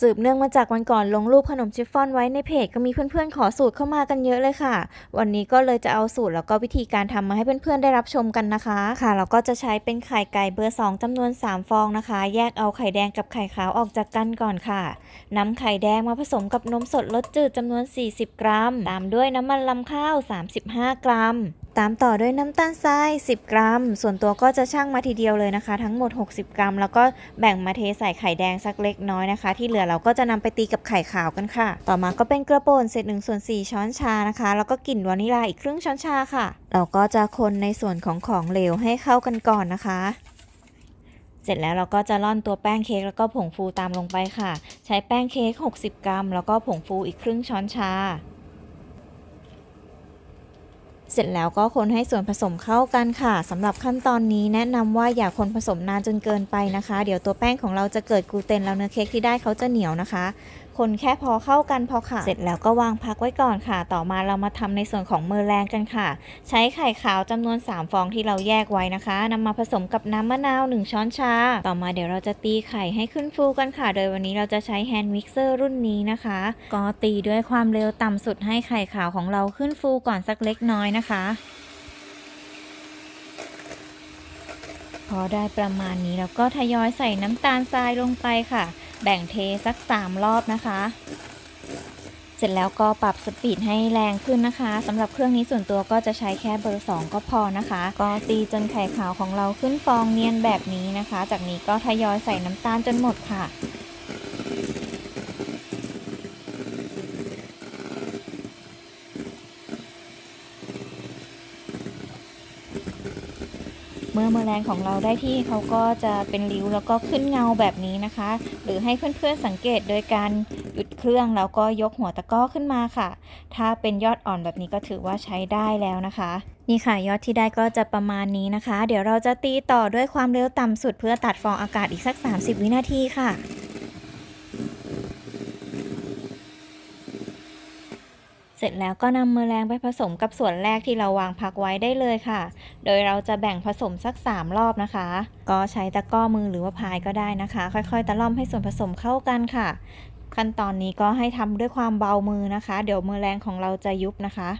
สืบเนื่องมาจากวันก่อนลงรูปขนมชิฟฟ่อนไว้ในเพจก็มีเพื่อนๆ ขอสูตรเข้ามากันเยอะเลยค่ะ วันนี้ก็เลยจะเอาสูตรแล้วก็วิธีการทำมาให้เพื่อนๆ ได้รับชมกันนะคะค่ะ เราก็จะใช้เป็นไข่ไก่เบอร์ 2จำนวน 3 ฟองนะคะ แยกเอาไข่แดงกับไข่ขาวออกจากกันก่อนค่ะนำไข่แดงมาผสมกับนมสดรสจืดจำนวน 40 กรัม ตามด้วยน้ำมันลำข้าว 35 กรัม ตามต่อด้วยน้ำตาลทราย 10 กรัม ส่วนตัวก็จะชั่งมาทีเดียวเลยนะคะ ทั้งหมด 60 กรัม แล้วก็แบ่งมาเทใส่ไข่แดงสักเล็กน้อยนะคะ ที่เหลือเราก็จะนำไปตีกับไข่ขาวกันค่ะ ต่อมาก็เป็นกระป่นเศษ1ส่วน4ช้อนชานะคะ แล้วก็กลิ่นวานิลาอีกครึ่งช้อนชาค่ะ เราก็จะคนในส่วนของของเหลวให้เข้ากันก่อนนะคะเสร็จแล้วเราก็จะร่อนตัวแป้งเค้กแล้วก็ผงฟูตามลงไปค่ะ ใช้แป้งเค้ก 60 กรัม แล้วก็ผงฟูอีกครึ่งช้อนชา เสร็จแล้วก็คนให้ส่วนผสมเข้ากันค่ะสำหรับขั้นตอนนี้แนะนำว่าอย่าคนผสมนานจนเกินไปนะคะ เดี๋ยวตัวแป้งของเราจะเกิดกลูเตนแล้วเนื้อเค้กที่ได้เขาจะเหนียวนะคะ คนแค่พอเข้ากันพอค่ะ เสร็จแล้วก็วางพักไว้ก่อนค่ะ ต่อมาเรามาทำในส่วนของเมอแรงกันค่ะ ใช้ไข่ขาวจำนวน 3 ฟองที่เราแยกไว้นะคะนำมาผสมกับน้ำมะนาว 1 ช้อนชา ต่อมาเดี๋ยวเราจะตีไข่ให้ขึ้นฟูกันค่ะ โดยวันนี้เราจะใช้แฮนด์มิกเซอร์รุ่นนี้นะคะ ก็ตีด้วยความเร็วต่ำสุดให้ไข่ขาวของเราขึ้นฟูก่อนสักเล็กน้อยนะคะพอได้ประมาณนี้แล้วก็ทยอยใส่น้ำตาลทรายลงไปค่ะ แบ่งเทสัก 3 รอบนะคะ เสร็จแล้วก็ปรับสปีดให้แรงขึ้นนะคะสำหรับเครื่องนี้ส่วนตัวก็จะใช้แค่เบอร์2ก็พอนะคะ ก็ตีจนไข่ขาวของเราขึ้นฟองเนียนแบบนี้นะคะ จากนี้ก็ทยอยใส่น้ำตาลจนหมดค่ะ เมื่อแมลงของเราได้ที่เขาก็จะเป็นริ้วแล้วก็ขึ้นเงาแบบนี้นะคะ หรือให้เพื่อนๆสังเกตโดยการหยุดเครื่องแล้วก็ยกหัวตะก้อขึ้นมาค่ะ ถ้าเป็นยอดอ่อนแบบนี้ก็ถือว่าใช้ได้แล้วนะคะนี่ค่ะยอดที่ได้ก็จะประมาณนี้นะคะ เดี๋ยวเราจะตีต่อด้วยความเร็วต่ำสุดเพื่อตัดฟองอากาศอีกสัก 30 วินาทีค่ะ เสร็จแล้วก็นำเมแมลงไปผสมกับส่วนแรกที่เราวางพักไว้ได้เลยค่ะ โดยเราจะแบ่งผสมสัก 3 รอบนะคะ ก็ใช้ตะก้อมือหรือว่าพายก็ได้นะคะ ค่อยๆ ตะล่อมให้ส่วนผสมเข้ากันค่ะ ขั้นตอนนี้ก็ให้ทำด้วยความเบามือนะคะ เดี๋ยวมแมลงของเราจะยุบนะคะ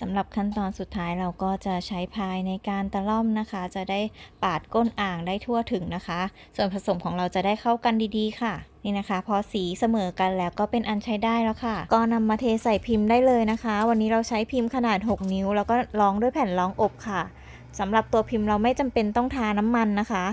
สำหรับขั้นตอนสุดท้ายเราก็จะใช้พายในการตะล่อมนะคะ จะได้ปาดก้นอ่างได้ทั่วถึงนะคะ ส่วนผสมของเราจะได้เข้ากันดีๆ ค่ะนี่นะคะ พอสีเสมอกันแล้วก็เป็นอันใช้ได้แล้วค่ะ ก็นำมาเทใส่พิมพ์ได้เลยนะคะ วันนี้เราใช้พิมพ์ขนาด 6 นิ้ว แล้วก็รองด้วยแผ่นรองอบค่ะสำหรับตัวพิมพ์เราไม่จำเป็นต้องทาน้ำมันนะคะ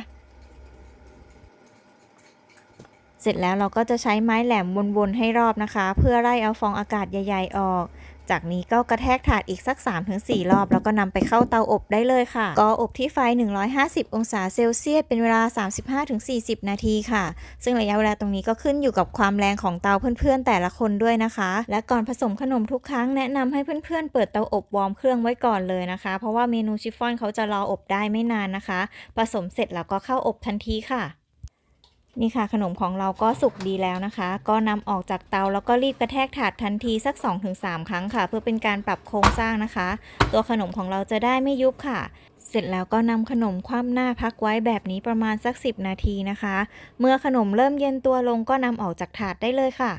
เสร็จแล้วเราก็จะใช้ไม้แหลมวนๆให้รอบนะคะ เพื่อไล่เอาฟองอากาศใหญ่ ๆ ออก จากนี้ก็กระแทกถาดอีกสัก 3-4 รอบ แล้วก็นำไปเข้าเตาอบได้เลยค่ะ ก็อบที่ไฟ 150 องศาเซลเซียสเป็นเวลา 35-40 นาทีค่ะ ซึ่งระยะเวลาตรงนี้ก็ขึ้นอยู่กับความแรงของเตาเพื่อนๆ แต่ละคนด้วยนะคะ และก่อนผสมขนมทุกครั้งแนะนำให้เพื่อนๆ เปิดเตาอบวอร์มเครื่องไว้ก่อนเลยนะคะ เพราะว่าเมนูชิฟฟ่อนเขาจะรออบได้ไม่นานนะคะ ผสมเสร็จแล้วก็เข้าอบทันทีค่ะ นี่ค่ะขนมของเราก็สุกดีแล้วนะคะ ก็นำออกจากเตาแล้วก็รีบกระแทกถาดทันทีสัก 2-3 ครั้งค่ะ เพื่อเป็นการปรับโครงสร้างนะคะ ตัวขนมของเราจะได้ไม่ยุบค่ะ เสร็จแล้วก็นำขนมคว่ำหน้าพักไว้แบบนี้ประมาณสัก 10 นาทีนะคะ เมื่อขนมเริ่มเย็นตัวลงก็นำออกจากถาดได้เลยค่ะ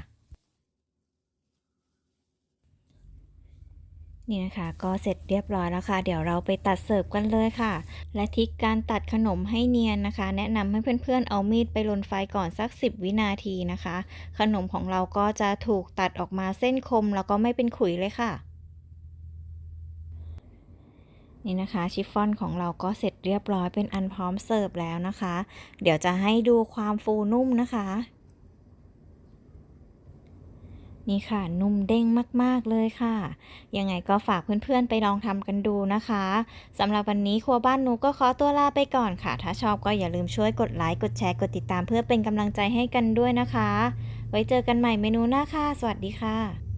นี่นะคะก็เสร็จเรียบร้อยแล้วค่ะ เดี๋ยวเราไปตัดเสิร์ฟกันเลยค่ะ และทิกการตัดขนมให้เนียนนะคะ แนะนำให้เพื่อนๆเอามีดไปลนไฟก่อนสัก 10 วินาทีนะคะ ขนมของเราก็จะถูกตัดออกมาเส้นคมแล้วก็ไม่เป็นขุยเลยค่ะนี่นะคะชิฟฟ่อนของเราก็เสร็จเรียบร้อยเป็นอันพร้อมเสิร์ฟแล้วนะคะ เดี๋ยวจะให้ดูความฟูนุ่มนะคะ นี่ค่ะ นุ่มเด้งมาก ๆ เลยค่ะ ยังไงก็ฝากเพื่อน ๆ ไปลองทำกันดูนะคะสำหรับวันนี้ครัวบ้านหนูก็ขอตัวลาไปก่อนค่ะ ถ้าชอบก็อย่าลืมช่วยกดไลค์ กดแชร์ กดติดตามเพื่อเป็นกำลังใจให้กันด้วยนะคะ ไว้เจอกันใหม่เมนูหน้าค่ะ สวัสดีค่ะ